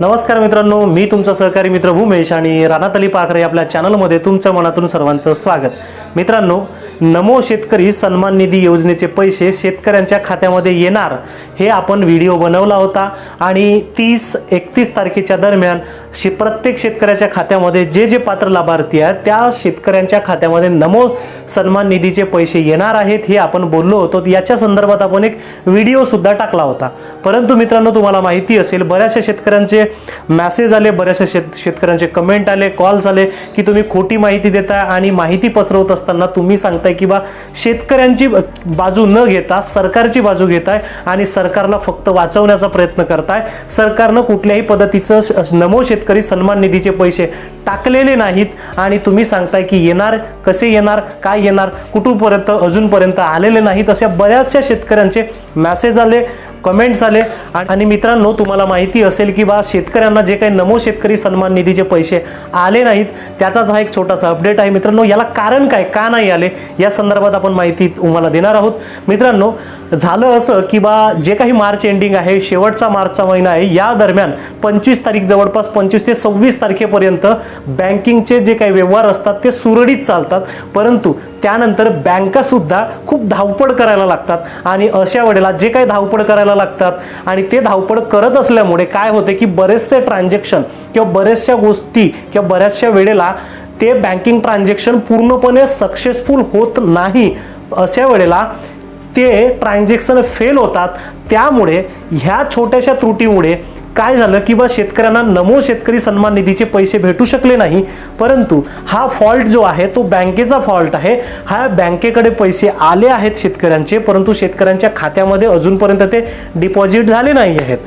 नमस्कार मित्रांनो मी तुमचा सहकारी मित्र भूमेश आणि रानातली पाखरे आपल्या चॅनलमध्ये तुमच्या मनातून सर्वांचं स्वागत. मित्रांनो नमो शेतकरी सन्मान निधी योजनेचे पैसे शेतकऱ्यांच्या खात्यामध्ये येणार हे आपण व्हिडिओ बनवला होता आणि तीस एकतीस तारखेच्या दरम्यान शे प्रत्येक शेतकऱ्याच्या खात्यामध्ये जे जे पात्र लाभार्थी आहेत त्या शेतकऱ्यांच्या खात्यामध्ये नमो सन्मान निधीचे पैसे येणार आहेत हे आपण बोललो होतो. याच्या संदर्भात आपण एक व्हिडिओसुद्धा टाकला होता. परंतु मित्रांनो तुम्हाला माहिती असेल बऱ्याचशा शेतकऱ्यांचे मॅसेज आले बऱ्याचशा शेत शेतकऱ्यांचे कमेंट आले कॉल्स आले की तुम्ही खोटी माहिती देताय आणि माहिती पसरवत असताना तुम्ही सांगताय की बा शेतकऱ्यांची बाजू न घेता सरकारची बाजू घेताय आणि सरकारला फक्त वाचवण्याचा प्रयत्न करताय. सरकारनं कुठल्याही पद्धतीचं नमो शेतकरी सन्मान निधीचे पैसे टाकलेले नाहीत आणि तुम्ही सांगताय की येणार कसे येणार काय येणार कुठूनपर्यंत अजूनपर्यंत आलेले नाहीत अशा बऱ्याचशा शेतकऱ्यांचे मॅसेज आले कमेंट्स आले. आणि मित्रांनो तुम्हाला माहिती असेल की बा शेतकऱ्यांना जे काही नमो शेतकरी सन्मान निधीचे पैसे आले नाहीत त्याचाच हा एक छोटासा अपडेट आहे. मित्रांनो याला कारण काय का नाही आले या संदर्भात आपण माहिती तुम्हाला देणार आहोत. मित्रांनो झालं असं की बा जे काही मार्च एंडिंग आहे शेवटचा मार्चचा महिना आहे या दरम्यान पंचवीस तारीख जवळपास पंचवीस ते सव्वीस तारखेपर्यंत बँकिंगचे जे काही व्यवहार असतात ते सुरळीत चालतात. परंतु त्यानंतर बँका सुद्धा खूप धावपळ करायला लागतात. आणि अशा वेळेला जे काही धावपळ करायला लागतात आणि ते धावपळ करत असल्यामुळे काय होते की बरेचसे ट्रान्झॅक्शन किंवा बऱ्याचशा गोष्टी किंवा बऱ्याचशा वेळेला ते बँकिंग ट्रान्झॅक्शन पूर्णपणे सक्सेसफुल होत नाही. अशा वेळेला ते ट्रान्झॅक्शन फेल होतात. त्यामुळे ह्या छोट्याशा त्रुटीमुळे काय झालं की बा शेतकऱ्यांना नमो शेतकरी सन्मान निधीचे पैसे भेटू शकले नाही परंतु हा फॉल्ट जो आहे तो बँकेचा फॉल्ट आहे. हा बँकेकडे पैसे आले आहेत शेतकऱ्यांचे परंतु शेतकऱ्यांच्या खात्यामध्ये अजूनपर्यंत ते डिपॉझिट झाले नाही आहेत.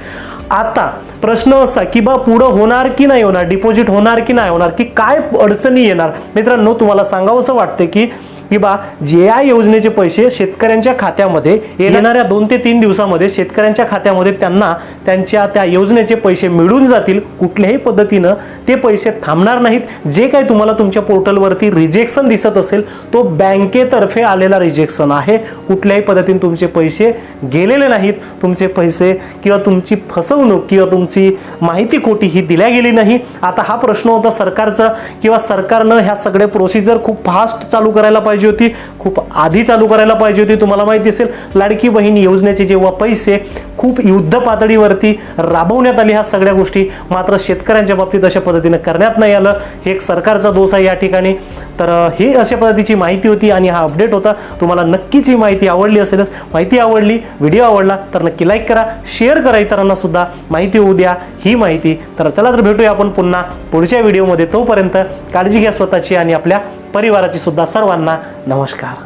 आता प्रश्न असा की बा पुढं होणार की नाही होणार डिपॉझिट होणार की नाही होणार की काय अडचणी येणार? मित्रांनो तुम्हाला सांगावंसं वाटते की की बा जे आय योजनेचे पैसे शेतकऱ्यांच्या खात्यामध्ये येणाऱ्या दोन ते तीन दिवसामध्ये शेतकऱ्यांच्या खात्यामध्ये त्यांना त्यांच्या त्या योजनेचे पैसे मिळून जातील कुठल्याही पद्धतीनं ते पैसे थांबणार नाहीत. जे काही तुम्हाला तुमच्या पोर्टलवरती रिजेक्शन दिसत असेल तो बँकेतर्फे आलेला रिजेक्शन आहे. कुठल्याही पद्धतीने तुमचे पैसे गेलेले नाहीत. तुमचे पैसे किंवा तुमची फसवणूक किंवा तुमची माहिती खोटी ही दिल्या गेली नाही. आता हा प्रश्न होता सरकारचा किंवा सरकारनं ह्या सगळे प्रोसिजर खूप फास्ट चालू करायला पाहिजे. होती. खूप आधी चालू करायला पाहिजे होती. तुम्हाला माहिती असेल लाडकी बहीण योजनेचे जेव्हा पैसे खूप युद्ध पातळीवरती राबवण्यात आली ह्या सगळ्या गोष्टी. मात्र शेतकऱ्यांच्या बाबतीत अशा पद्धतीनं करण्यात नाही आलं. हे एक सरकारचा दोष आहे या ठिकाणी. तर हे ही अशा पद्धतीची माहिती होती आणि हा अपडेट होता. तुम्हाला नक्कीच ही माहिती आवडली असेलच. माहिती आवडली व्हिडिओ आवडला तर नक्की लाईक करा शेअर करा इतरांना सुद्धा. माहिती होऊ द्या ही माहिती. तर चला तर भेटूया आपण पुन्हा पुढच्या व्हिडिओमध्ये तोपर्यंत. काळजी घ्या स्वतःची आणि आपल्या परिवाराची सुद्धा सर्वांना नमस्कार.